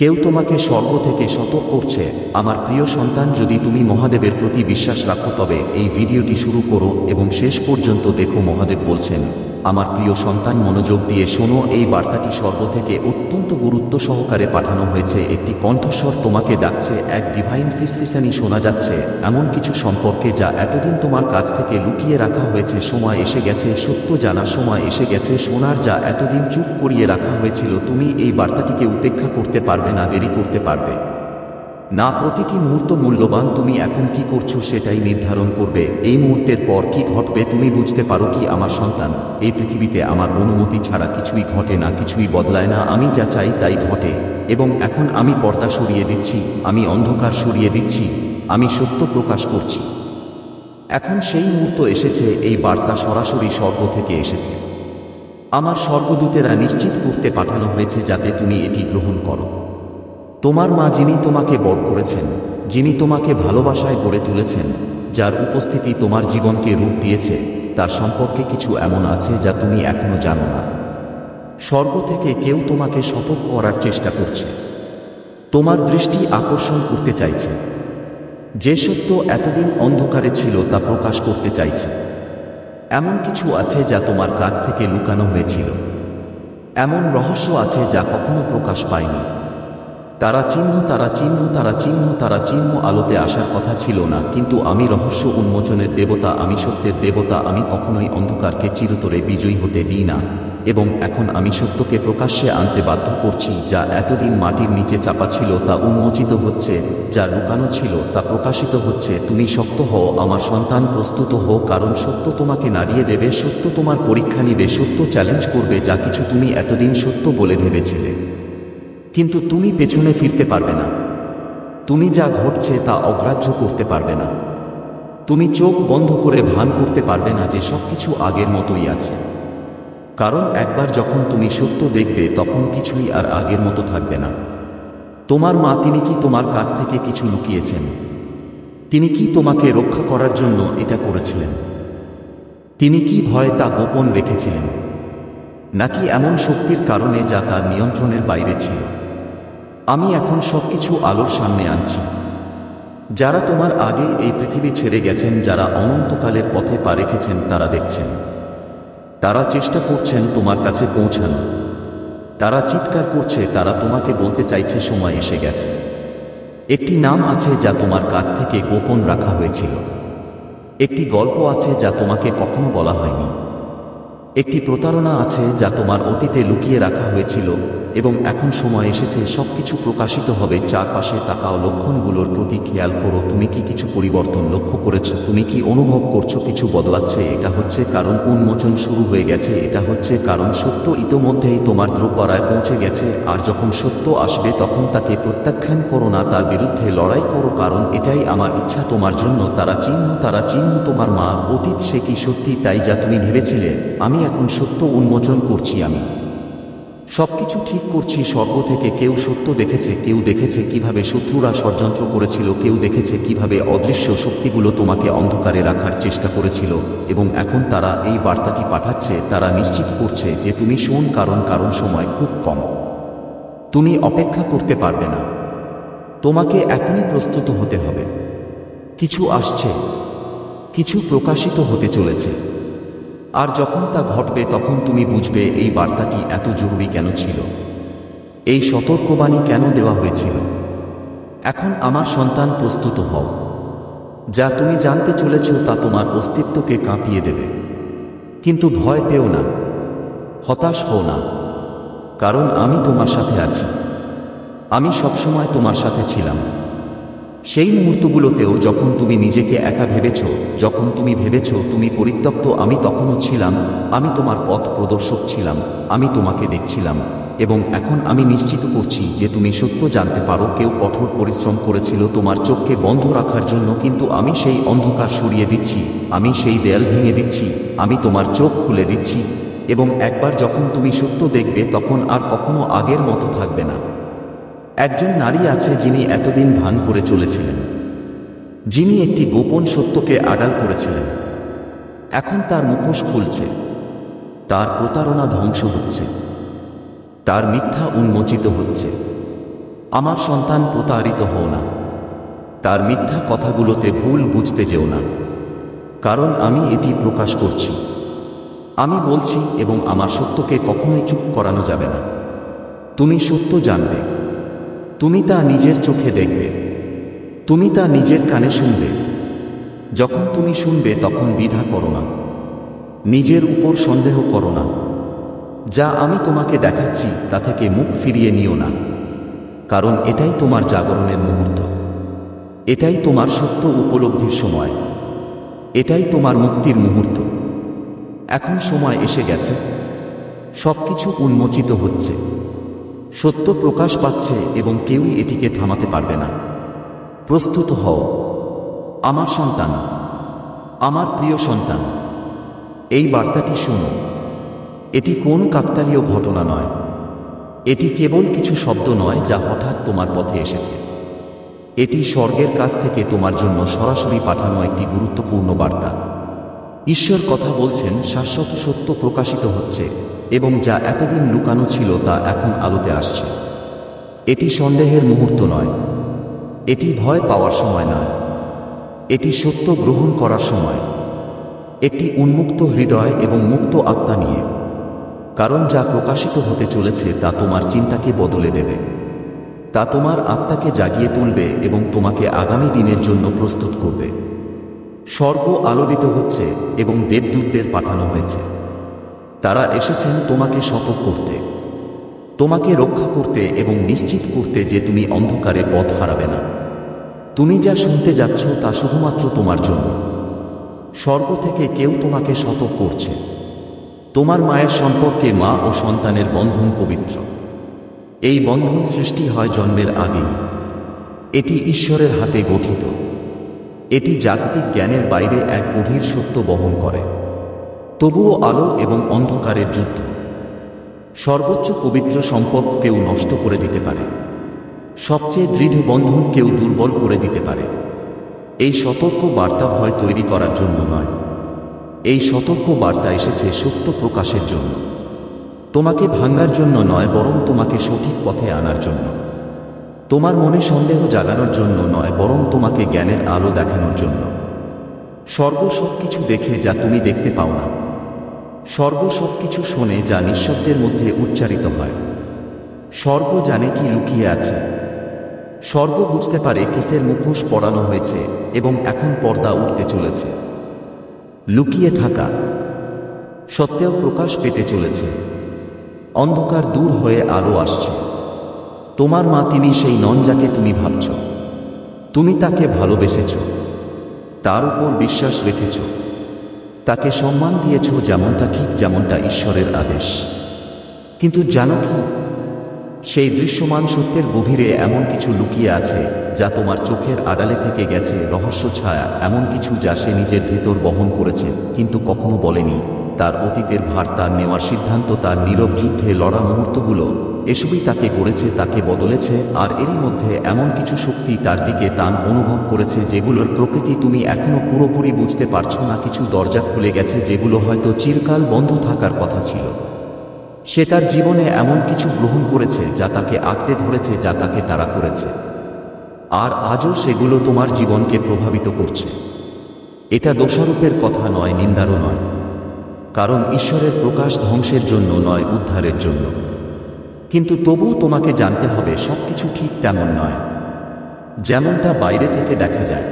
কেউ তোমাকে স্বর্গ থেকে সতর্ক করছে। আমার প্রিয় সন্তান, যদি তুমি মহাদেবের প্রতি বিশ্বাস রাখো, তবে এই ভিডিওটি শুরু করো এবং শেষ পর্যন্ত দেখো মহাদেব বলছেন আমার প্রিয় সন্তান মনোযোগ দিয়ে শোনো, এই বার্তাটি সর্ব থেকে অত্যন্ত গুরুত্ব সহকারে পাঠানো হয়েছে। একটি কণ্ঠস্বর তোমাকে ডাকছে, এক ডিভাইন ফিসফিসানি শোনা যাচ্ছে। এমন কিছু সম্পর্কে যা এতদিন তোমার কাছ থেকে লুকিয়ে রাখা হয়েছে, সময় এসে গেছে, সত্য জানার সময় এসে গেছে, শোনার যা এতদিন চুপ করিয়ে রাখা হয়েছিল, তুমি এই বার্তাটিকে উপেক্ষা করতে পারবে না, দেরি করতে পারবে। না প্রতিটি মুহূর্ত মূল্যবান, তুমি এখন কি করছ সেটাই নির্ধারণ করবে। এই মুহূর্তের পর কি ঘটবে তুমি বুঝতে পারো কি আমার সন্তান। এই পৃথিবীতে আমার অনুমতি ছাড়া কিছুই ঘটে না, কিছুই বদলায় না, আমি যা চাই তাই ঘটে। এবং এখন আমি পর্দা সরিয়ে দিচ্ছি, আমি অন্ধকার সরিয়ে দিচ্ছি, আমি সত্য প্রকাশ করছি। এখন সেই মুহূর্ত এসেছে, এই বার্তা সরাসরি স্বর্গ থেকে এসেছে। আমার স্বর্গদূতেরা নিশ্চিত করতে পাঠানো হয়েছে যাতে তুমি এটি গ্রহণ করো। তোমার মা যিনি তোমাকে বড় করেছেন, যিনি তোমাকে ভালোবাসায় গড়ে তুলেছেন, যার উপস্থিতি তোমার জীবনকে রূপ দিয়েছে, তার সম্পর্কে কিছু এমন আছে যা তুমি এখনও জানো না। স্বর্গ থেকে কেউ তোমাকে সতর্ক করার চেষ্টা করছে। তোমার দৃষ্টি আকর্ষণ করতে চাইছে। যে সত্য এতদিন অন্ধকারে ছিল তা প্রকাশ করতে চাইছে। এমন কিছু আছে যা তোমার কাছ থেকে লুকানো হয়েছিল। এমন রহস্য আছে যা কখনো প্রকাশ পায়নি। তারা চিহ্ন তারা চিহ্ন তারা চিহ্ন তারা চিহ্ন আলোতে আসার কথা ছিল না, কিন্তু আমি রহস্য উন্মোচনের দেবতা, আমি সত্যের দেবতা, আমি কখনোই অন্ধকারকে চিরতরে বিজয়ী হতে দিই না। এবং এখন আমি সত্যকে প্রকাশ্যে আনতে বাধ্য করছি, যা এতদিন মাটির নিচে চাপা ছিল, তা উন্মোচিত হচ্ছে, যা লুকানো ছিল, তা প্রকাশিত হচ্ছে, তুমি শক্ত হও, আমার সন্তান প্রস্তুত হও, কারণ সত্য তোমাকে নাড়িয়ে দেবে, সত্য তোমার পরীক্ষা নিবে, সত্য চ্যালেঞ্জ করবে, যা কিছু তুমি এতদিন সত্য বলে ভেবেছিলে। কিন্তু তুমি পেছনে ফিরতে পারবে না। তুমি যা ঘটছে তা অগ্রাহ্য করতে পারবে না। তুমি চোখ বন্ধ করে ভান করতে পারবে না যে সবকিছু আগের মতোই আছে। কারণ একবার যখন তুমি সত্য দেখবে, তখন কিছুই আর আগের মতো থাকবে না। তোমার মা তিনি কি তোমার কাছ থেকে কিছু লুকিয়েছেন? তিনি কি তোমাকে রক্ষা করার জন্য এটা করেছিলেন? তিনি কি ভয়ে তা গোপন রেখেছিলেন? নাকি এমন শক্তির কারণে যা তার নিয়ন্ত্রণের বাইরে ছিল? আমি এখন সবকিছু আলোর সামনে আনছি। যারা তোমার আগে এই পৃথিবী ছেড়ে গেছেন, যারা অনন্তকালের পথে পা রেখেছেন, তারা দেখছেন। তারা চেষ্টা করছেন তোমার কাছে পৌঁছানো। তারা চিৎকার করছে, তারা তোমাকে বলতে চাইছে সময় এসে গেছে। একটি নাম আছে যা তোমার কাছ থেকে গোপন রাখা হয়েছিল। একটি গল্প আছে যা তোমাকে কখনো বলা হয়নি। একটি প্রতারণা আছে যা তোমার অতীতে লুকিয়ে রাখা হয়েছিল এবং এখন সময় এসেছে সবকিছু প্রকাশিত হবে। চারপাশে তাকাও লক্ষণগুলোর প্রতি খেয়াল করো। তুমি কি কিছু পরিবর্তন লক্ষ্য করেছ? তুমি কি অনুভব করছ কিছু বদলাচ্ছে? এটা হচ্ছে কারণ উন্মোচন শুরু হয়ে গেছে। এটা হচ্ছে কারণ সত্য ইতোমধ্যেই তোমার দ্রব্যরায় পৌঁছে গেছে। আর যখন সত্য আসবে, তখন তাকে প্রত্যাখ্যান করো না, তার বিরুদ্ধে লড়াই করো, কারণ এটাই আমার ইচ্ছা তোমার জন্য। তারা চিহ্ন তারা চিহ্ন তোমার মা। অতীত সে কি সত্যি তাই যা তুমি ভেবেছিলে? আমি এখন সত্য উন্মোচন করছি আমি। সবকিছু ঠিক করছি, স্বর্গ থেকে কেউ সত্য দেখেছে, কেউ দেখেছে কীভাবে শত্রুরা ষড়যন্ত্র করেছিল, কেউ দেখেছে কীভাবে অদৃশ্য শক্তিগুলো তোমাকে অন্ধকারে রাখার চেষ্টা করেছিল, এবং এখন তারা এই বার্তাটি পাঠাচ্ছে, তারা নিশ্চিত করছে যে তুমি শোন, কারণ কারণ সময় খুব কম। তুমি অপেক্ষা করতে পারবে না। তোমাকে এখনই প্রস্তুত হতে হবে। কিছু আসছে। কিছু প্রকাশিত হতে চলেছে। আর যখন তা ঘটবে, তখন তুমি বুঝবে এই বার্তাটি এত জরুরি কেন ছিল। এই সতর্কবাণী কেন দেওয়া হয়েছিল? এখন আমার সন্তান প্রস্তুত হও। যা তুমি জানতে চলেছ, তা তোমার অস্তিত্বকে কাঁপিয়ে দেবে। কিন্তু ভয় পেও না, হতাশ হও না, কারণ আমি তোমার সাথে আছি। আমি সবসময় তোমার সাথে ছিলাম। সেই মুহূর্তগুলোতেও যখন তুমি নিজেকে একা ভেবেছ, যখন তুমি ভেবেছ তুমি পরিত্যক্ত, আমি তখনও ছিলাম, আমি তোমার পথ প্রদর্শক ছিলাম, আমি তোমাকে দেখছিলাম, এবং এখন আমি নিশ্চিত করছি যে তুমি সত্য জানতে পারো, কেউ কঠোর পরিশ্রম করেছিল তোমার চোখকে বন্ধ রাখার জন্য, কিন্তু আমি সেই অন্ধকার সরিয়ে দিচ্ছি, আমি সেই দেয়াল ভেঙে দিচ্ছি, আমি তোমার চোখ খুলে দিচ্ছি, এবং একবার যখন তুমি সত্য দেখবে, তখন আর কখনো আগের মতো থাকবে না। একজন নারী আছে যিনি এতদিন ভান করে চলেছিলেন। যিনি একটি গোপন সত্যকে আড়াল করেছিলেন। এখন তার মুখোশ খুলছে। তার প্রতারণা ধ্বংস হচ্ছে। তার মিথ্যা উন্মোচিত হচ্ছে। আমার সন্তান প্রতারিত হও না। তার মিথ্যা কথাগুলোতে ভুল বুঝতে যেও না। কারণ আমি এটি প্রকাশ করছি। আমি বলছি এবং আমার সত্যকে কখনোই চুপ করানো যাবে না। তুমি সত্য জানবে। তুমি তা নিজের চোখে দেখবে। তুমি তা নিজের কানে শুনবে। যখন তুমি শুনবে, তখন দ্বিধা করো না। নিজের উপর সন্দেহ করো না। যা আমি তোমাকে দেখাচ্ছি, তা থেকে মুখ ফিরিয়ে নিও না। কারণ এটাই তোমার জাগরণের মুহূর্ত। এটাই তোমার সত্য উপলব্ধির সময়। এটাই তোমার মুক্তির মুহূর্ত। এখন সময় এসে গেছে। সবকিছু উন্মোচিত হচ্ছে। সত্য প্রকাশ পাচ্ছে এবং কেউই এটিকে থামাতে পারবে না। প্রস্তুত হও। আমার সন্তান, আমার প্রিয় সন্তান, এই বার্তাটি শুনো। এটি কোন কাকতালীয় ঘটনা নয়। এটি কেবল কিছু শব্দ নয় যা হঠাৎ তোমার পথে এসেছে। এটি স্বর্গের কাছ থেকে তোমার জন্য সরাসরি পাঠানো একটি গুরুত্বপূর্ণ বার্তা। ঈশ্বর কথা বলছেন, শাশ্বত সত্য প্রকাশিত হচ্ছে। এবং যা এতদিন লুকানো ছিল তা এখন আলোতে আসছে। এটি সন্দেহের মুহূর্ত নয়। এটি ভয় পাওয়ার সময় নয়। এটি সত্য গ্রহণ করার সময়। একটি উন্মুক্ত হৃদয় এবং মুক্ত আত্মা নিয়ে। কারণ যা প্রকাশিত হতে চলেছে তা তোমার চিন্তাকে বদলে দেবে। তা তোমার আত্মাকে জাগিয়ে তুলবে এবং তোমাকে আগামী দিনের জন্য প্রস্তুত করবে। স্বর্গ আলোড়িত হচ্ছে এবং দেবদূতদের পাঠানো হয়েছে। তারা এসেছেন তোমাকে সতর্ক করতে। তোমাকে রক্ষা করতে এবং নিশ্চিত করতে যে তুমি অন্ধকারে পথ হারাবে না। তুমি যা শুনতে যাচ্ছ তা শুধুমাত্র তোমার জন্য। স্বর্গ থেকে কেউ তোমাকে সতর্ক করছে। তোমার মায়ের সম্পর্কে মা ও সন্তানের বন্ধন পবিত্র। এই বন্ধন সৃষ্টি হয় জন্মের আগেই। এটি ঈশ্বরের হাতে গঠিত। এটি জাগতিক জ্ঞানের বাইরে এক গভীর সত্য বহন করে। তবুও আলো এবং অন্ধকারের যুদ্ধ। সর্বোচ্চ পবিত্র সম্পর্ক কেউ নষ্ট করে দিতে পারে। সবচেয়ে দৃঢ় বন্ধন কেউ দুর্বল করে দিতে পারে। এই সতর্ক বার্তা ভয় তৈরি করার জন্য নয়। এই সতর্ক বার্তা এসেছে সত্য প্রকাশের জন্য। তোমাকে ভাঙার জন্য নয়, বরং তোমাকে সঠিক পথে আনার জন্য। তোমার মনে সন্দেহ জাগানোর জন্য নয়, বরং তোমাকে জ্ঞানের আলো দেখানোর জন্য। স্বর্গ সব কিছু দেখে যা তুমি দেখতে পাও না। স্বর্গ সব কিছু শোনে যা নিঃশব্দের মধ্যে উচ্চারিত হয়। স্বর্গ জানে কি লুকিয়ে আছে। স্বর্গ বুঝতে পারে কিসের মুখোশ পড়ানো হয়েছে এবং এখন পর্দা উঠতে চলেছে। লুকিয়ে থাকা সত্ত্বেও প্রকাশ পেতে চলেছে। অন্ধকার দূর হয়ে আলো আসছে। তোমার মা তিনি সেই নন যাকে তুমি ভাবছ। তুমি তাকে ভালোবেসেছ। তার উপর বিশ্বাস রেখেছ। তাকে সম্মান দিয়েছ যেমনটা ঠিক, যেমনটা ঈশ্বরের আদেশ। কিন্তু জানো কি? সেই দৃশ্যমান সত্যের গভীরে এমন কিছু লুকিয়ে আছে, যা তোমার চোখের আড়ালে থেকে গেছে, রহস্য ছায়া, এমন কিছু যা সে নিজের ভেতর বহন করেছে, কিন্তু কখনো বলেনি। তার অতীতের ভার তার নেওয়ার সিদ্ধান্ত, তার নীরব যুদ্ধে লড়া মুহূর্তগুলো এসবই তাকে গড়েছে তাকে বদলেছে, আর এরই মধ্যে এমন কিছু শক্তি তার দিকে টান অনুভব করেছে যেগুলোর প্রকৃতি তুমি এখনও পুরোপুরি বুঝতে পারছ না, কিছু দরজা খুলে গেছে যেগুলো হয়তো চিরকাল বন্ধ থাকার কথা ছিল। সে তার জীবনে এমন কিছু গ্রহণ করেছে যা তাকে আঁকড়ে ধরেছে, যা তাকে তারা করেছে। আর আজও সেগুলো তোমার জীবনকে প্রভাবিত করছে। এটা দোষারূপের কথা নয়, নিন্দারও নয়। কারণ ঈশ্বরের প্রকাশ ধ্বংসের জন্য নয়, উদ্ধারের জন্য। কিন্তু তবুও তোমাকে জানতে হবে সবকিছু ঠিক তেমন নয়। যেমনটা বাইরে থেকে দেখা যায়।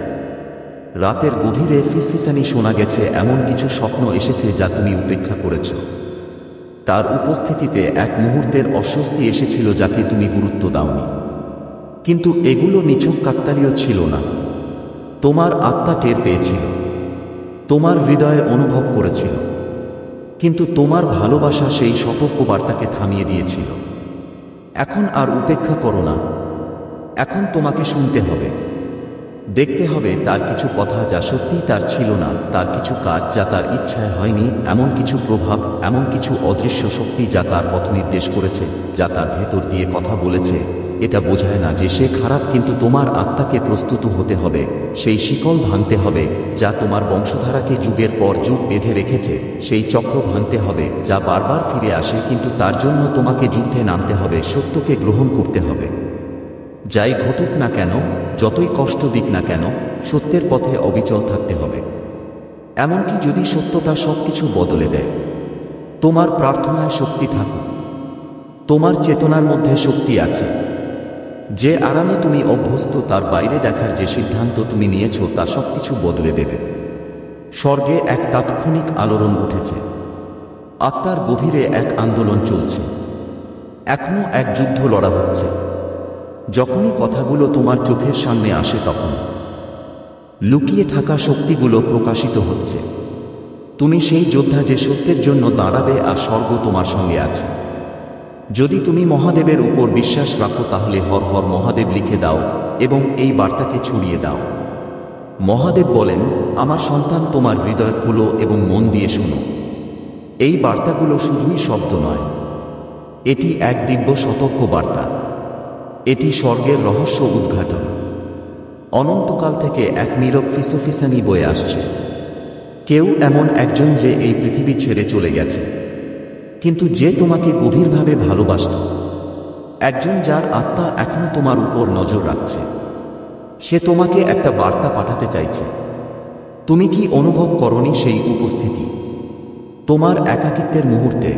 রাতের গভীরে ফিসফিসানি শোনা গেছে এমন কিছু স্বপ্ন এসেছে যা তুমি উপেক্ষা করেছ। তার উপস্থিতিতে এক মুহূর্তের অস্বস্তি এসেছিল যাকে তুমি গুরুত্ব দাওনি। কিন্তু এগুলো নিছক কাকতালীয় ছিল না। তোমার আত্মা টের পেয়েছিল। তোমার হৃদয়ে অনুভব করেছিল। কিন্তু তোমার ভালোবাসা সেই সতর্ক বার্তাকে থামিয়ে দিয়েছিল। এখন আর উপেক্ষা করো না। এখন তোমাকে শুনতে হবে। দেখতে হবে তার কিছু কথা যা সত্যিই তার ছিল না, তার কিছু কাজ যা তার ইচ্ছায় হয়নি, এমন কিছু প্রভাব, এমন কিছু অদৃশ্য শক্তি যা তার পথ নির্দেশ করেছে, যা তার ভেতর দিয়ে কথা বলেছে। এটা বোঝায় না যে সে খারাপ, কিন্তু তোমার আত্মাকে প্রস্তুত হতে হবে। সেই শিকল ভাঙতে হবে, যা তোমার বংশধারাকে যুগের পর যুগ বেঁধে রেখেছে। সেই চক্র ভাঙতে হবে, যা বারবার ফিরে আসে, কিন্তু তার জন্য তোমাকে যুদ্ধে নামতে হবে, সত্যকে গ্রহণ করতে হবে। যাই ঘটুক না কেন, যতই কষ্ট দিক না কেন, সত্যের পথে অবিচল থাকতে হবে। এমনকি যদি সত্যতা সবকিছু বদলে দেয়, তোমার প্রার্থনায় শক্তি থাকুক। তোমার চেতনার মধ্যে শক্তি আছে। যে আরামে তুমি অভ্যস্ত, তার বাইরে দেখার যে সিদ্ধান্ত তুমি নিয়েছ, তা সবকিছু বদলে দেবে। স্বর্গে এক তাৎক্ষণিক আলোড়ন উঠেছে। আত্মার গভীরে এক আন্দোলন চলছে। এখনও এক যুদ্ধ লড়া হচ্ছে। যখনই কথাগুলো তোমার চোখের সামনে আসে তখন। লুকিয়ে থাকা শক্তিগুলো প্রকাশিত হচ্ছে। তুমি সেই যোদ্ধা যে সত্যের জন্য দাঁড়াবে, আর স্বর্গ তোমার সঙ্গে আছে। যদি তুমি মহাদেবের উপর বিশ্বাস রাখো, তাহলে হর হর মহাদেব লিখে দাও এবং এই বার্তাকে ছড়িয়ে দাও। মহাদেব বলেন, আমার সন্তান তোমার হৃদয় খুলো এবং মন দিয়ে শোনো। এই বার্তাগুলো শুধুই শব্দ নয়, এটি এক দিব্য সতর্ক বার্তা। এটি স্বর্গের রহস্য উদ্ঘাটন। অনন্তকাল থেকে এক নীরব ফিসোফিসানি বয়ে আসছে। কেউ এমন একজন যে এই পৃথিবী ছেড়ে চলে গেছে। কিন্তু যে তোমাকে গভীরভাবে ভালোবাসত, একজন যার আত্মা এখনও তোমার উপর নজর রাখছে, সে তোমাকে একটা বার্তা পাঠাতে চাইছে। তুমি কি অনুভব করনি সেই উপস্থিতি? তোমার একাকিত্বের মুহূর্তে,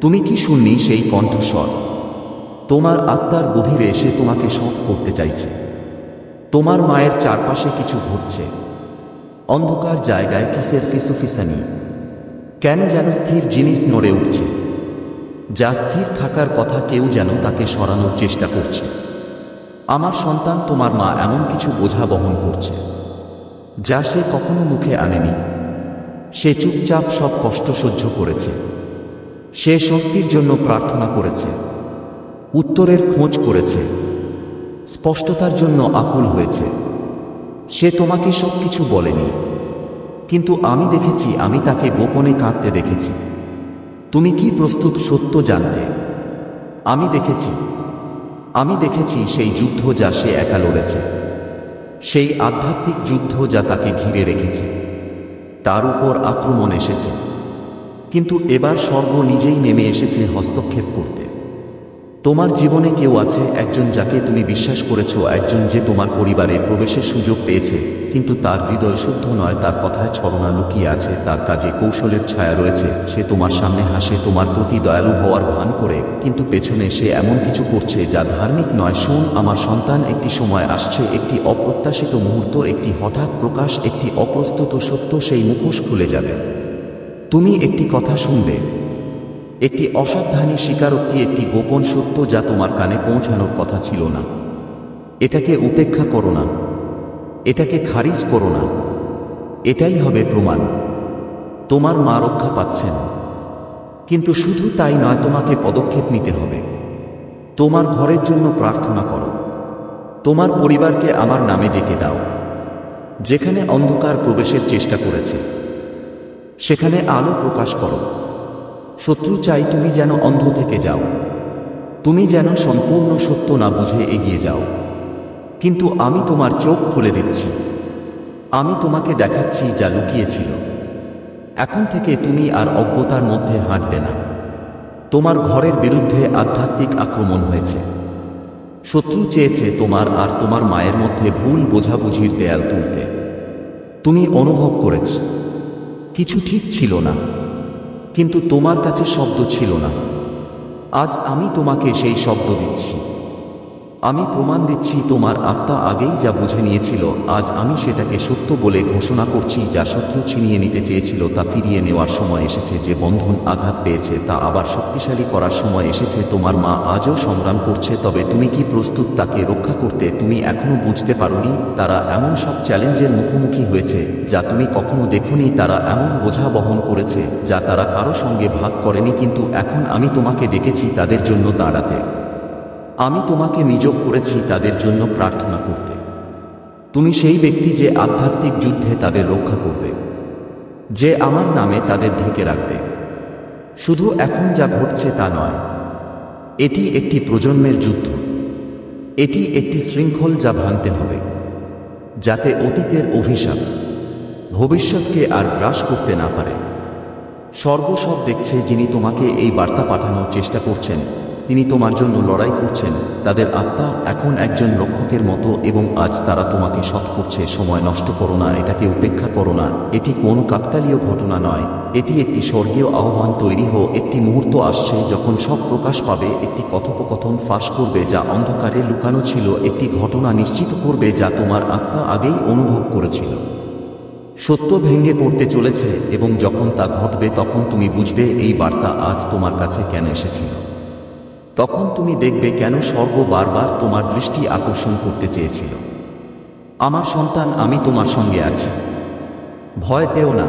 তুমি কি শুননি সেই কণ্ঠস্বর? তোমার আত্মার গভীরে সে তোমাকে সৎ করতে চাইছে। তোমার মায়ের চারপাশে কিছু ঘটছে। অন্ধকার জায়গায় কিসের ফিসুফিসানি? কেন যেন স্থির জিনিস নড়ে উঠছে, যা স্থির থাকার কথা কেউ যেন তাকে সরানোর চেষ্টা করছে। আমার সন্তান তোমার মা এমন কিছু বোঝা বহন করছে, যা সে কখনো মুখে আনেনি। সে চুপচাপ সব কষ্ট সহ্য করেছে। সে স্বস্তির জন্য প্রার্থনা করেছে। উত্তরের খোঁজ করেছে। স্পষ্টতার জন্য আকুল হয়েছে। সে তোমাকে সব কিছু বলেনি। কিন্তু আমি দেখেছি, আমি তাকে গোপনে কাঁদতে দেখেছি। তুমি কি প্রস্তুত সত্য জানতে? আমি দেখেছি আমি দেখেছি সেই যুদ্ধ যা সে একা লড়েছে। সেই আধ্যাত্মিক যুদ্ধ যা তাকে ঘিরে রেখেছে। তার উপর আক্রমণ এসেছে। কিন্তু এবার স্বর্গ নিজেই নেমে এসেছে হস্তক্ষেপ করতে। তোমার জীবনে কেউ আছে, একজন যাকে তুমি বিশ্বাস করেছ, একজন যে তোমার পরিবারে প্রবেশের সুযোগ পেয়েছে, কিন্তু তার হৃদয় শুদ্ধ নয়, তার কথায় ছলনা লুকিয়ে আছে, তার কাজে কৌশলের ছায়া রয়েছে, সে তোমার সামনে হাসে, তোমার প্রতি দয়ালু হওয়ার ভান করে, কিন্তু পেছনে সে এমন কিছু করছে যা ধার্মিক নয়। শোন, আমার সন্তান, একটি সময় আসছে, একটি অপ্রত্যাশিত মুহূর্ত, একটি হঠাৎ প্রকাশ, একটি অপ্রস্তুত সত্য, সেই মুখোশ খুলে যাবে। তুমি একটি কথা শুনবে। একটি অসাবধানী স্বীকারোক্তি, একটি গোপন সত্য যা তোমার কানে পৌঁছানোর কথা ছিল না। এটাকে উপেক্ষা করো না। এটাকে খারিজ করো না। এটাই হবে প্রমাণ। তোমার মা রক্ষা পাচ্ছেন। কিন্তু শুধু তাই নয়, তোমাকে পদক্ষেপ নিতে হবে। তোমার ঘরের জন্য প্রার্থনা করো। তোমার পরিবারকে আমার নামে ডেকে দাও। যেখানে অন্ধকার প্রবেশের চেষ্টা করেছে, সেখানে আলো প্রকাশ করো। শত্রু চাই তুমি যেন অন্ধ থেকে যাও। তুমি যেন সম্পূর্ণ সত্য না বুঝে এগিয়ে যাও। কিন্তু আমি তোমার চোখ খুলে দিচ্ছি। আমি তোমাকে দেখাচ্ছি যা লুকিয়েছিল। এখন থেকে তুমি আর অজ্ঞতার মধ্যে হাঁটবে না। তোমার ঘরের বিরুদ্ধে আধ্যাত্মিক আক্রমণ হয়েছে। শত্রু চেয়েছে তোমার আর তোমার মায়ের মধ্যে ভুল বোঝাবুঝির দেয়াল তুলতে। তুমি অনুভব করেছ। কিছু ঠিক ছিল না। কিন্তু তোমার কাছে শব্দ ছিল না। আজ আমি তোমাকে সেই শব্দ দিচ্ছি। আমি প্রমাণ দিচ্ছি তোমার আত্মা আগেই যা বুঝে নিয়েছিল, আজ আমি সেটাকে সত্য বলে ঘোষণা করছি যা শত্রু ছিনিয়ে নিতে চেয়েছিল তা ফিরিয়ে নেওয়ার সময় এসেছে যে বন্ধন আঘাত পেয়েছে, তা আবার শক্তিশালী করার সময় এসেছে, তোমার মা আজও সংগ্রাম করছে, তবে তুমি কি প্রস্তুত তাকে রক্ষা করতে, তুমি এখনও বুঝতে পারোনি, তারা এমন সব চ্যালেঞ্জের মুখোমুখি হয়েছে, যা তুমি কখনো দেখোনি, তারা এমন বোঝা বহন করেছে, যা তারা কারও সঙ্গে ভাগ করেনি, কিন্তু এখন আমি তোমাকে ডেকেছি তাদের জন্য দাঁড়াতে। আমি তোমাকে নিযোগ করেছি তাদের জন্য প্রার্থনা করতে। তুমি সেই ব্যক্তি যে আধ্যাত্মিক যুদ্ধে তাদের রক্ষা করবে, যে আমার নামে তাদের ঢেকে রাখবে। শুধু এখন যা ঘটছে তা নয়, এটি একটি প্রজন্মের যুদ্ধ। এটি একটি শৃঙ্খল যা ভাঙতে হবে, যাতে অতীতের অভিশাপ ভবিষ্যৎকে আর গ্রাস করতে না পারে। সর্বসব দেখছে যিনি তোমাকে এই বার্তা পাঠানোর চেষ্টা করছেন। তিনি তোমার জন্য লড়াই করছেন। তাদের আত্মা এখন একজন রক্ষকের মতো এবং আজ তারা তোমাকে সৎ করছে, সময় নষ্ট করো না, এটাকে উপেক্ষা করো না। এটি কোনো কাকতালীয় ঘটনা নয়। এটি একটি স্বর্গীয় আহ্বান তৈরি হো একটি মুহূর্ত আসছে যখন সব প্রকাশ পাবে, একটি কথোপকথন ফাঁস করবে যা অন্ধকারে লুকানো ছিল, একটি ঘটনা নিশ্চিত করবে যা তোমার আত্মা আগেই অনুভব করেছিল। সত্য ভেঙে পড়তে চলেছে এবং যখন তা ঘটবে তখন তুমি বুঝবে, এই বার্তা আজ তোমার কাছে কেন এসেছিল। তখন তুমি দেখবে কেন স্বর্গ বারবার তোমার দৃষ্টি আকর্ষণ করতে চেয়েছিল। আমার সন্তান, আমি তোমার সঙ্গে আছি। ভয় পেও না।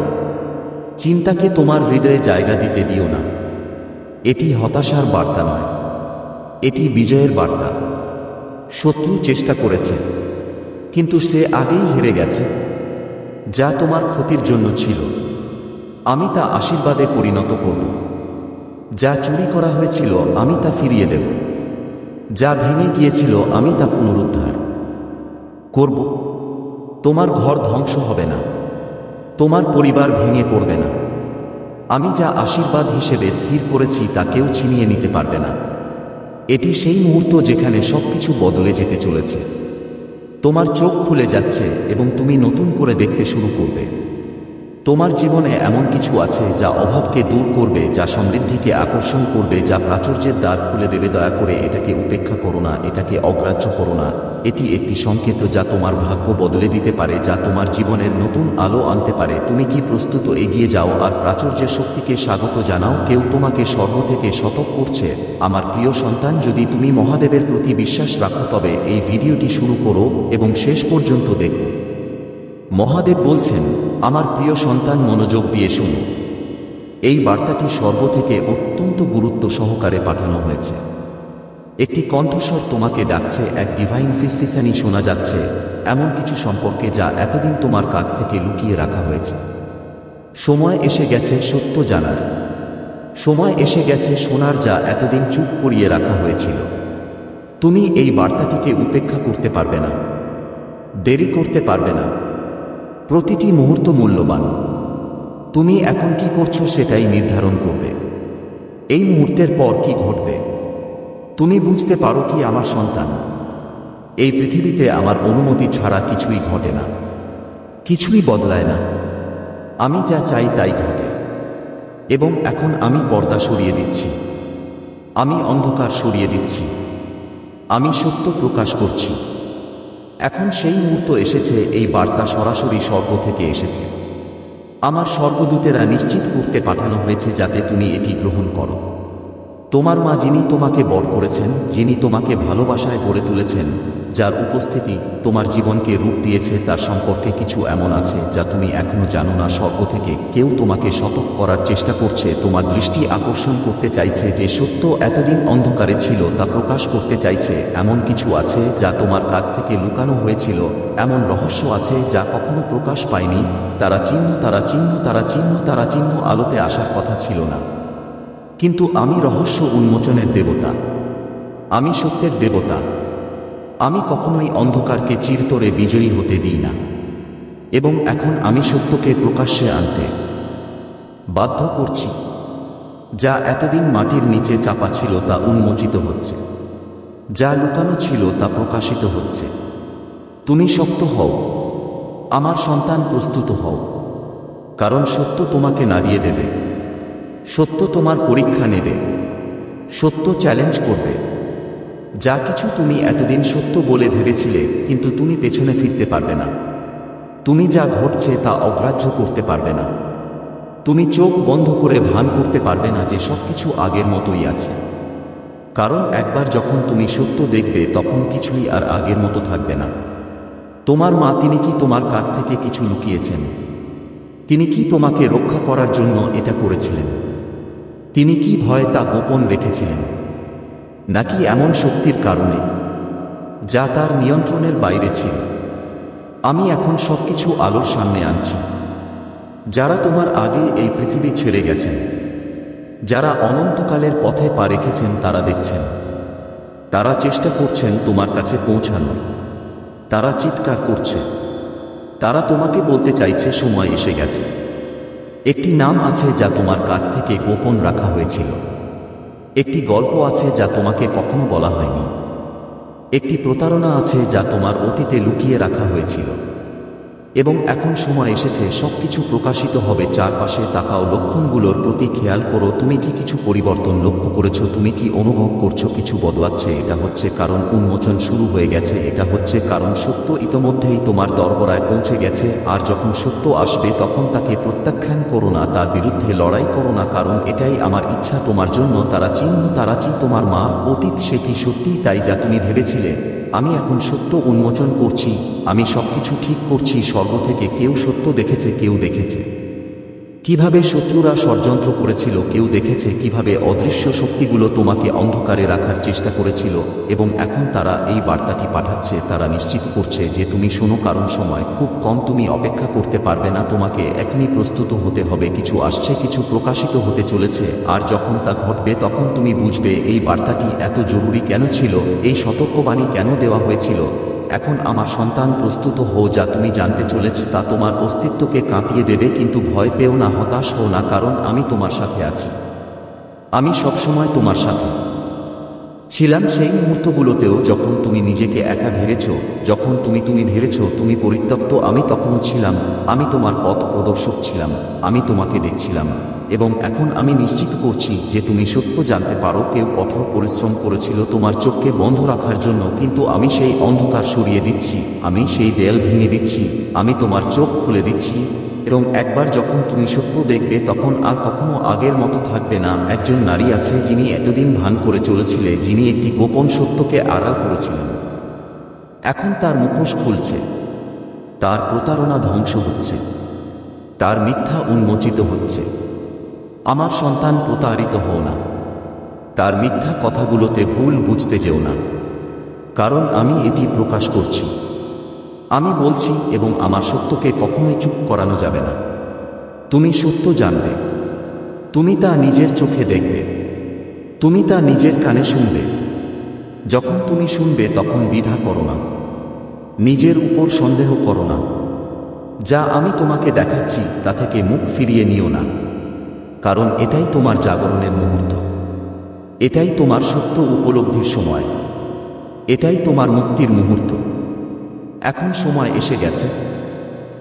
চিন্তাকে তোমার হৃদয়ে জায়গা দিতে দিও না। এটি হতাশার বার্তা নয়। এটি বিজয়ের বার্তা। শত্রু চেষ্টা করেছে, কিন্তু সে আগেই হেরে গেছে, যা তোমার ক্ষতির জন্য ছিল। আমি তা আশীর্বাদে পরিণত করব। যা চুরি করা হয়েছিল, আমি তা ফিরিয়ে দেব। যা ভেঙে গিয়েছিল, আমি তা পুনরুদ্ধার। করব। তোমার ঘর ধ্বংস হবে না। তোমার পরিবার ভেঙে পড়বে না। আমি যা আশীর্বাদ হিসেবে স্থির করেছি, তা কেউ ছিনিয়ে নিতে পারবে না। এটি সেই মুহূর্ত যেখানে সবকিছু বদলে যেতে চলেছে। তোমার চোখ খুলে যাচ্ছে এবং তুমি নতুন করে দেখতে শুরু করবে। তোমার জীবনে এমন কিছু আছে যা অভাবকে দূর করবে, যা সমৃদ্ধিকে আকর্ষণ করবে, যা প্রাচুর্যের দ্বার খুলে দেবে। দয়া করে এটাকে উপেক্ষা করো না, এটাকে অগ্রাহ্য করো না। এটি একটি সংকেত যা তোমার ভাগ্য বদলে দিতে পারে, যা তোমার জীবনের নতুন আলো আনতে পারে। তুমি কি প্রস্তুত এগিয়ে যাও, আর প্রাচুর্যের শক্তিকে স্বাগত জানাও? কেউ তোমাকে স্বর্গ থেকে শতক করছে। আমার প্রিয় সন্তান, যদি তুমি মহাদেবের প্রতি বিশ্বাস রাখো, তবে এই ভিডিওটি শুরু করো এবং শেষ পর্যন্ত দেখো। মহাদেব বলছেন, আমার প্রিয় সন্তান মনোযোগ দিয়ে শুনো। এই বার্তাটি সর্ব থেকে অত্যন্ত গুরুত্ব সহকারে পাঠানো হয়েছে। একটি কণ্ঠস্বর তোমাকে ডাকছে, এক ডিভাইন ফিসফিসানি শোনা যাচ্ছে, এমন কিছু সম্পর্কে যা এতদিন তোমার কাছ থেকে লুকিয়ে রাখা হয়েছে। সময় এসে গেছে সত্য জানার। সময় এসে গেছে শোনার যা এতদিন চুপ করিয়ে রাখা হয়েছিল। তুমি এই বার্তাটিকে উপেক্ষা করতে পারবে না। দেরি করতে পারবে না। প্রতিটি মুহূর্ত মূল্যবান। তুমি এখন কি করছ সেটাই নির্ধারণ করবে। এই মুহূর্তের পর কি ঘটবে? তুমি বুঝতে পারো কি আমার সন্তান। এই পৃথিবীতে আমার অনুমতি ছাড়া কিছুই ঘটে না। কিছুই বদলায় না। আমি যা চাই তাই ঘটে। এবং এখন আমি পর্দা সরিয়ে দিচ্ছি। আমি অন্ধকার সরিয়ে দিচ্ছি। আমি সত্য প্রকাশ করছি। এখন সেই মুহূর্ত এসেছে, এই বার্তা সরাসরি স্বর্গ থেকে এসেছে। আমার স্বর্গদূতেরা নিশ্চিত করতে পাঠানো হয়েছে যাতে তুমি এটি গ্রহণ করো। তোমার মা যিনি তোমাকে বর করেছেন, যিনি তোমাকে ভালোবাসায় গড়ে তুলেছেন যার উপস্থিতি তোমার জীবনকে রূপ দিয়েছে, তার সম্পর্কে কিছু এমন আছে যা তুমি এখনও জানো না। স্বর্গ থেকে কেউ তোমাকে শতক করার চেষ্টা করছে। তোমার দৃষ্টি আকর্ষণ করতে চাইছে যে সত্য এতদিন অন্ধকারে ছিল তা প্রকাশ করতে চাইছে। এমন কিছু আছে যা তোমার কাছ থেকে লুকানো হয়েছিল। এমন রহস্য আছে যা কখনো প্রকাশ পায়নি। তারা চিহ্ন তারা চিহ্ন তারা চিহ্ন তারা চিহ্ন আলোতে আসার কথা ছিল না। কিন্তু আমি রহস্য উন্মোচনের দেবতা। আমি সত্যের দেবতা। আমি কখনোই অন্ধকারকে চিরতরে বিজয়ী হতে দিই না। এবং এখন আমি সত্যকে প্রকাশ্যে আনতে বাধ্য করছি, যা এতদিন মাটির নিচে চাপা ছিল তা উন্মোচিত হচ্ছে, যা লুকানো ছিল তা প্রকাশিত হচ্ছে। তুমি শক্ত হও, আমার সন্তান প্রস্তুত হও, কারণ সত্য তোমাকে নাড়িয়ে দেবে, সত্য তোমার পরীক্ষা নেবে, সত্য চ্যালেঞ্জ করবে। যা কিছু তুমি এতদিন সত্য বলে ভেবেছিলে, কিন্তু তুমি পেছনে ফিরতে পারবে না। তুমি যা ঘটছে তা অগ্রাহ্য করতে পারবে না। তুমি চোখ বন্ধ করে ভান করতে পারবে না যে সবকিছু আগের মতোই আছে। কারণ একবার যখন তুমি সত্য দেখবে, তখন কিছুই আর আগের মতো থাকবে না। তোমার মা তিনি কি তোমার কাছ থেকে কিছু লুকিয়েছেন? তিনি কি তোমাকে রক্ষা করার জন্য এটা করেছিলেন? তিনি কি ভয়ে তা গোপন রেখেছিলেন? নাকি এমন শক্তির কারণে, যা তার নিয়ন্ত্রণের বাইরে ছিল। আমি এখন সবকিছু আলোর সামনে আনছি। যারা তোমার আগে এই পৃথিবী ছেড়ে গেছেন, যারা অনন্তকালের পথে পা রেখেছেন, তারা দেখছেন। তারা চেষ্টা করছেন তোমার কাছে পৌঁছানোর। তারা চিৎকার করছে। তারা তোমাকে বলতে চাইছে, সময় এসে গেছে। একটি নাম আছে যা তোমার কাছ থেকে গোপন রাখা হয়েছিল। একটি গল্প আছে যা তোমাকে কখনো বলা হয়নি। একটি প্রতারণা আছে যা তোমার অতীতে লুকিয়ে রাখা হয়েছিল। এবং এখন সময় এসেছে, সবকিছু প্রকাশিত হবে। চারপাশে তাকাও, লক্ষণগুলোর প্রতি খেয়াল করো। তুমি কি কিছু পরিবর্তন লক্ষ্য করেছ? তুমি কি অনুভব করছ কিছু বদলাচ্ছে? এটা হচ্ছে কারণ উন্মোচন শুরু হয়ে গেছে। এটা হচ্ছে কারণ সত্য ইতোমধ্যেই তোমার দরবরায় পৌঁছে গেছে। আর যখন সত্য আসবে, তখন তাকে প্রত্যাখ্যান করো না, তার বিরুদ্ধে লড়াই করো না, কারণ এটাই আমার ইচ্ছা। তোমার জন্য তারা চিহ্ন তারা চি তোমার মা, অতীত সে কি সত্যিই তাই যা তুমি ভেবেছিলে। আমি এখন সত্য উন্মোচন করছি, আমি সবকিছু ঠিক করছি, স্বর্গ থেকে কেউ সত্য দেখেছে, কেউ দেখেছে। কীভাবে শত্রুরা ষড়যন্ত্র করেছিল, কেউ দেখেছে কীভাবে অদৃশ্য শক্তিগুলো তোমাকে অন্ধকারে রাখার চেষ্টা করেছিল, এবং এখন তারা এই বার্তাটি পাঠাচ্ছে, তারা নিশ্চিত করছে যে তুমি শোনো, কারণ সময় খুব কম, তুমি অপেক্ষা করতে পারবে না, তোমাকে এখনই প্রস্তুত হতে হবে, কিছু আসছে, কিছু প্রকাশিত হতে চলেছে, আর যখন তা ঘটবে, তখন তুমি বুঝবে, এই বার্তাটি এত জরুরি কেন ছিল, এই সতর্কবাণী কেন দেওয়া হয়েছিল। এখন আমার সন্তান প্রস্তুত হও যা তুমি জানতে চলেছ, তা তোমার অস্তিত্বকে কাঁপিয়ে দেবে, কিন্তু ভয় পেও না, হতাশ হও না, কারণ আমি তোমার সাথে আছি। আমি সবসময় তোমার সাথে। ছিলাম সেই মুহূর্তগুলোতেও যখন তুমি নিজেকে একা ভেবেছ যখন তুমি তুমি ভেবেছ, তুমি পরিত্যক্ত, আমি তখনও ছিলাম, আমি তোমার পথ প্রদর্শক ছিলাম, আমি তোমাকে দেখছিলাম। এবং এখন আমি নিশ্চিত করছি যে তুমি সত্য জানতে পারো, কেউ কঠোর পরিশ্রম করেছিল তোমার চোখকে বন্ধ রাখার জন্য, কিন্তু আমি সেই অন্ধকার সরিয়ে দিচ্ছি, আমি সেই দেয়াল ভেঙে দিচ্ছি, আমি তোমার চোখ খুলে দিচ্ছি, এবং একবার যখন তুমি সত্য দেখবে, তখন আর কখনো আগের মতো থাকবে না। একজন নারী আছে যিনি এতদিন ভান করে চলেছিলে, যিনি একটি গোপন সত্যকে আড়াল করেছিলেন। এখন তার মুখোশ খুলছে। তার প্রতারণা ধ্বংস হচ্ছে। তার মিথ্যা উন্মোচিত হচ্ছে। আমার সন্তান প্রতারিত হও না। তার মিথ্যা কথাগুলোতে ভুল বুঝতে যেও না। কারণ আমি এটি প্রকাশ করছি। আমি বলছি এবং আমার সত্যকে কখনোই চুপ করানো যাবে না। তুমি সত্য জানবে। তুমি তা নিজের চোখে দেখবে। তুমি তা নিজের কানে শুনবে। যখন তুমি শুনবে তখন দ্বিধা করো না। নিজের উপর সন্দেহ করো না। যা আমি তোমাকে দেখাচ্ছি তা থেকে মুখ ফিরিয়ে নিও না। কারণ এটাই তোমার জাগরণের মুহূর্ত। এটাই তোমার সত্য উপলব্ধির সময়। এটাই তোমার মুক্তির মুহূর্ত। এখন সময় এসে গেছে।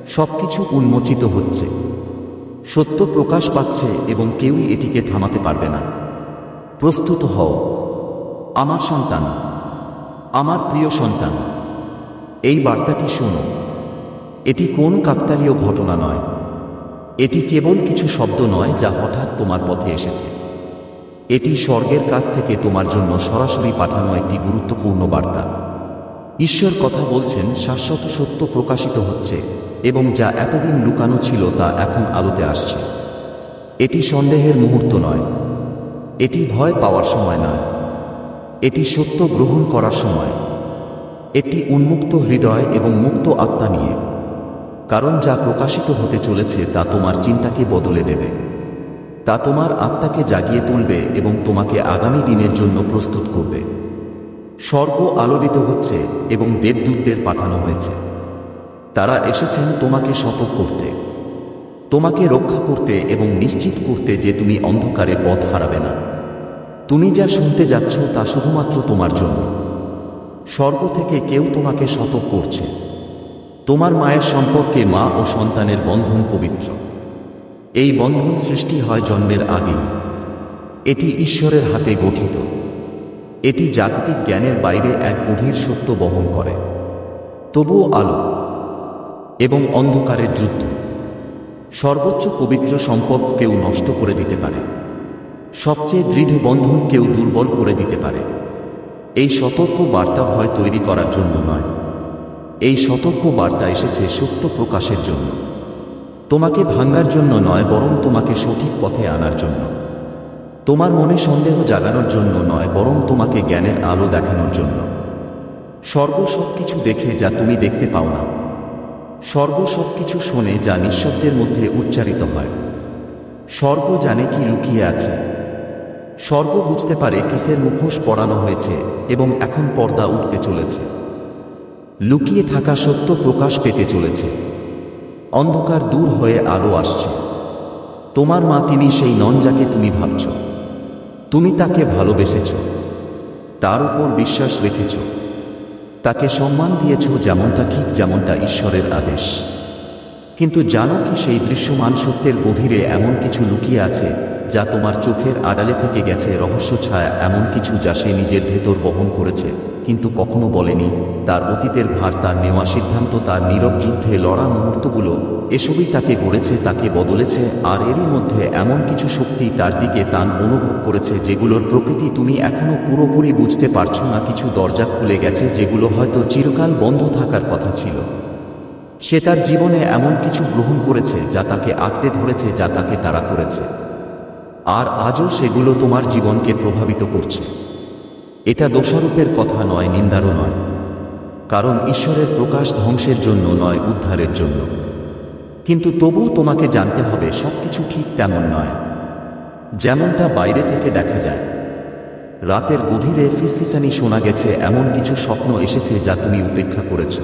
সবকিছু উন্মোচিত হচ্ছে। সত্য প্রকাশ পাচ্ছে এবং কেউই এটিকে থামাতে পারবে না। প্রস্তুত হও। আমার সন্তান। আমার প্রিয় সন্তান। এই বার্তাটি শোনো। এটি কোন কাকতালীয় ঘটনা নয়। এটি কেবল কিছু শব্দ নয় যা হঠাৎ তোমার পথে এসেছে। এটি স্বর্গের কাছ থেকে তোমার জন্য সরাসরি পাঠানো একটি গুরুত্বপূর্ণ বার্তা। ঈশ্বর কথা বলছেন, শাশ্বত সত্য প্রকাশিত হচ্ছে এবং যা এতদিন লুকানো ছিল তা এখন আলোতে আসছে। এটি সন্দেহের মুহূর্ত নয়। এটি ভয় পাওয়ার সময় নয়। এটি সত্য গ্রহণ করার সময়। একটি উন্মুক্ত হৃদয় এবং মুক্ত আত্মা নিয়ে। কারণ যা প্রকাশিত হতে চলেছে তা তোমার চিন্তাকে বদলে দেবে। তা তোমার আত্মাকে জাগিয়ে তুলবে এবং তোমাকে আগামী দিনের জন্য প্রস্তুত করবে। স্বর্গ আলোড়িত হচ্ছে এবং দেবদূতদের পাঠানো হয়েছে। তারা এসেছেন তোমাকে সতর্ক করতে। তোমাকে রক্ষা করতে এবং নিশ্চিত করতে যে তুমি অন্ধকারে পথ হারাবে না। তুমি যা শুনতে যাচ্ছ তা শুধুমাত্র তোমার জন্য। স্বর্গ থেকে কেউ তোমাকে সতর্ক করছে। তোমার মায়ের সম্পর্কে মা ও সন্তানের বন্ধন পবিত্র। এই বন্ধন সৃষ্টি হয় জন্মের আগেই। এটি ঈশ্বরের হাতে গঠিত। এটি জাগতিক জ্ঞানের বাইরে এক গভীর সত্য বহন করে। তবুও আলো এবং অন্ধকারের যুদ্ধ সর্বোচ্চ পবিত্র সম্পর্ক কেউ নষ্ট করে দিতে পারে। সবচেয়ে দৃঢ় বন্ধন কেউ দুর্বল করে দিতে পারে। এই সতর্ক বার্তা ভয় তৈরি করার জন্য নয়। এই সতর্ক বার্তা এসেছে সত্য প্রকাশের জন্য। তোমাকে ভাঙার জন্য নয়, বরং তোমাকে সঠিক পথে আনার জন্য। তোমার মনে সন্দেহ জাগানোর জন্য নয়, বরং তোমাকে জ্ঞানের আলো দেখানোর জন্য। স্বর্গ সবকিছু দেখে যা তুমি দেখতে পাও না। স্বর্গ সবকিছু শোনে যা নিঃশব্দের মধ্যে উচ্চারিত হয়। স্বর্গ জানে কি লুকিয়ে আছে। স্বর্গ বুঝতে পারে কিসের মুখোশ পরানো হয়েছে এবং এখন পর্দা উঠতে চলেছে। লুকিয়ে থাকা সত্য প্রকাশ পেতে চলেছে। অন্ধকার দূর হয়ে আলো আসছে। তোমার মা তিনি সেই নন যাকে তুমি ভাবছ। তুমি তাকে ভালোবেসেছ। তার উপর বিশ্বাস রেখেছ। তাকে সম্মান দিয়েছ যেমনটা ঠিক যেমনটা ঈশ্বরের আদেশ। কিন্তু জানো কি সেই দৃশ্যমান সত্যের গভীরে এমন কিছু লুকিয়ে আছে যা তোমার চোখের আড়ালে থেকে গেছে রহস্য ছায়া এমন কিছু যা সে নিজের ভেতর বহন করেছে। কিন্তু কখনো বলেনি, তার অতীতের ভার তার নেওয়া সিদ্ধান্ত, তার নীরব যুদ্ধে লড়া মুহূর্তগুলো, এসবই তাকে গড়েছে, তাকে বদলেছে, আর এরই মধ্যে এমন কিছু শক্তি তার দিকে তান অনুভব করেছে যেগুলোর প্রকৃতি তুমি এখনও পুরোপুরি বুঝতে পারছ না, কিছু দরজা খুলে গেছে যেগুলো হয়তো চিরকাল বন্ধ থাকার কথা ছিল। সে তার জীবনে এমন কিছু গ্রহণ করেছে যা তাকে আঁকড়ে ধরেছে, যা তাকে তাড়া করেছে। আর আজও সেগুলো তোমার জীবনকে প্রভাবিত করছে। এটা দোষারূপের কথা নয়, নিন্দারও নয়। কারণ ঈশ্বরের প্রকাশ ধ্বংসের জন্য নয়, উদ্ধারের জন্য। কিন্তু তবুও তোমাকে জানতে হবে, সবকিছু ঠিক তেমন নয়। যেমনটা বাইরে থেকে দেখা যায়। রাতের গভীরে ফিসফিসানি শোনা গেছে, এমন কিছু স্বপ্ন এসেছে যা তুমি উপেক্ষা করেছ।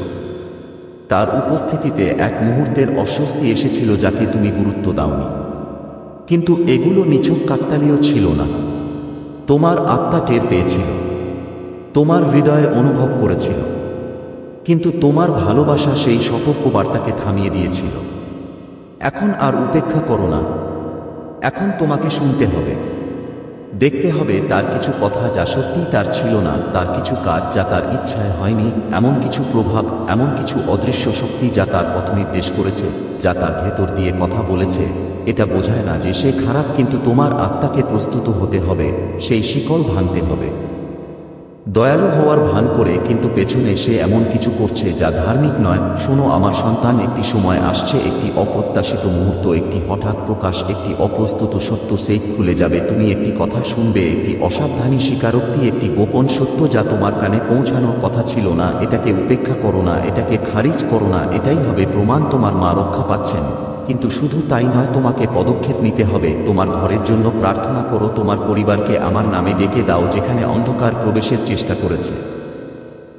তার উপস্থিতিতে এক মুহূর্তের অস্বস্তি এসেছিল যাকে তুমি গুরুত্ব দাওনি। কিন্তু এগুলো নিছক কাকতালীয় ছিল না। তোমার আত্মা টের পেয়েছিল। তোমার হৃদয়ে অনুভব করেছিল। কিন্তু তোমার ভালোবাসা সেই সতর্কবার্তাকে থামিয়ে দিয়েছিল। এখন আর উপেক্ষা করো না। এখন তোমাকে শুনতে হবে। দেখতে হবে তার কিছু কথা যা সত্যিই তার ছিল না, তার কিছু কাজ যা তার ইচ্ছায় হয়নি, এমন কিছু প্রভাব, এমন কিছু অদৃশ্য শক্তি যা তার পথ নির্দেশ করেছে, যা তার ভেতর দিয়ে কথা বলেছে। এটা বোঝায় না যে সে খারাপ, কিন্তু তোমার আত্মাকে প্রস্তুত হতে হবে, সেই শিকল ভাঙতে হবে। দয়ালু হওয়ার ভান করে, কিন্তু পেছনে সে এমন কিছু করছে যা ধার্মিক নয়। শোনো, আমার সন্তান একটি সময় আসছে, একটি অপ্রত্যাশিত মুহূর্ত, একটি হঠাৎ প্রকাশ, একটি অপ্রস্তুত সত্য সেই খুলে যাবে। তুমি একটি কথা শুনবে, একটি অসাবধানী স্বীকারোক্তি, একটি গোপন সত্য যা তোমার কানে পৌঁছানোর কথা ছিল না। এটাকে উপেক্ষা করো না, এটাকে খারিজ করো না, এটাই হবে প্রমাণ তোমার মা রক্ষা পাচ্ছেন। কিন্তু শুধু তাই নয়, তোমাকে পদক্ষেপ নিতে হবে। তোমার ঘরের জন্য প্রার্থনা করো, তোমার পরিবারকে আমার নামে ডেকে দাও, যেখানে অন্ধকার প্রবেশের চেষ্টা করেছে।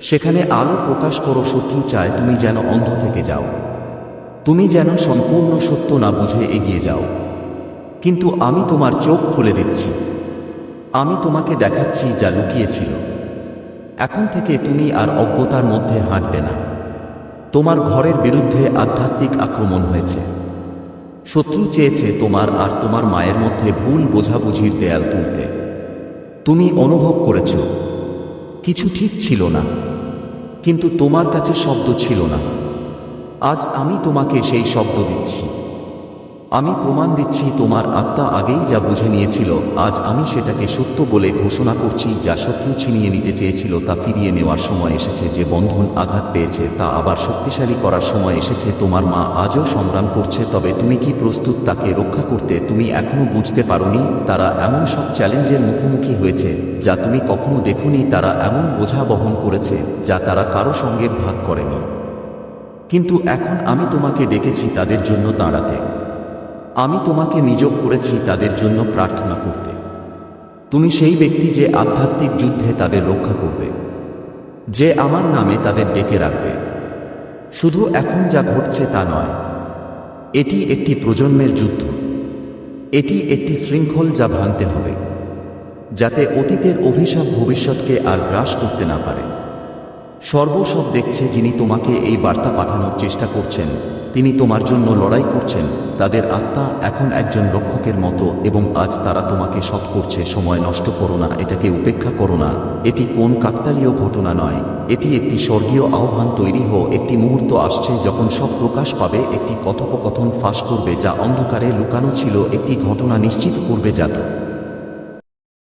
সেখানে আলো প্রকাশ করো, শত্রু চায়, তুমি যেন অন্ধ থেকে যাও। তুমি যেন সম্পূর্ণ সত্য না বুঝে এগিয়ে যাও। কিন্তু আমি তোমার চোখ খুলে দিচ্ছি আমি তোমাকে দেখাচ্ছি যা লুকিয়েছিল। এখন থেকে তুমি আর অজ্ঞতার মধ্যে হাঁটবে না। তোমার ঘরের বিরুদ্ধে আধ্যাত্মিক আক্রমণ হয়েছে। শত্রু চেয়েছে তোমার আর তোমার মায়ের মধ্যে ভুল বোঝাবুঝির দেয়াল তুলতে। তুমি অনুভব করেছ, কিছু ঠিক ছিল না, কিন্তু তোমার কাছে শব্দ ছিল না। আজ আমি তোমাকে সেই শব্দ দিচ্ছি। আমি প্রমাণ দিচ্ছি তোমার আত্মা আগেই যা বুঝে নিয়েছিল, আজ আমি সেটাকে সত্য বলে ঘোষণা করছি, যা শত্রু ছিনিয়ে নিতে চেয়েছিল তা ফিরিয়ে নেওয়ার সময় এসেছে, যে বন্ধন আঘাত পেয়েছে তা আবার শক্তিশালী করার সময় এসেছে, তোমার মা আজও সংগ্রাম করছে, তবে তুমি কি প্রস্তুত তাকে রক্ষা করতে, তুমি এখনও বুঝতে পারোনি, তারা এমন সব চ্যালেঞ্জের মুখোমুখি হয়েছে, যা তুমি কখনো দেখোনি, তারা এমন বোঝা বহন করেছে, যা তারা কারও সঙ্গে ভাগ করেনি। কিন্তু এখন আমি তোমাকে ডেকেছি তাদের জন্য দাঁড়াতে। আমি তোমাকে নিযোগ করেছি তাদের জন্য প্রার্থনা করতে। তুমি সেই ব্যক্তি যে আধ্যাত্মিক যুদ্ধে তাদের রক্ষা করবে, যে আমার নামে তাদের ডেকে রাখবে। শুধু এখন যা ঘটছে তা নয়, এটি একটি প্রজন্মের যুদ্ধ। এটি একটি শৃঙ্খল যা ভাঙতে হবে, যাতে অতীতের অভিশাপ ভবিষ্যৎকে আর গ্রাস করতে না পারে। সর্বসব দেখছে যিনি তোমাকে এই বার্তা পাঠানোর চেষ্টা করছেন। তিনি তোমার জন্য লড়াই করছেন, তাদের আত্মা এখন একজন রক্ষকের মতো এবং আজ তারা তোমাকে সৎ করছে, সময় নষ্ট করো না, এটাকে উপেক্ষা করো না। এটি কোন কাকতালীয় ঘটনা নয়। এটি একটি স্বর্গীয় আহ্বান তৈরি হো একটি মুহূর্ত আসছে যখন সব প্রকাশ পাবে, একটি কথোপকথন ফাঁস করবে যা অন্ধকারে লুকানো ছিল, একটি ঘটনা নিশ্চিত করবে যাত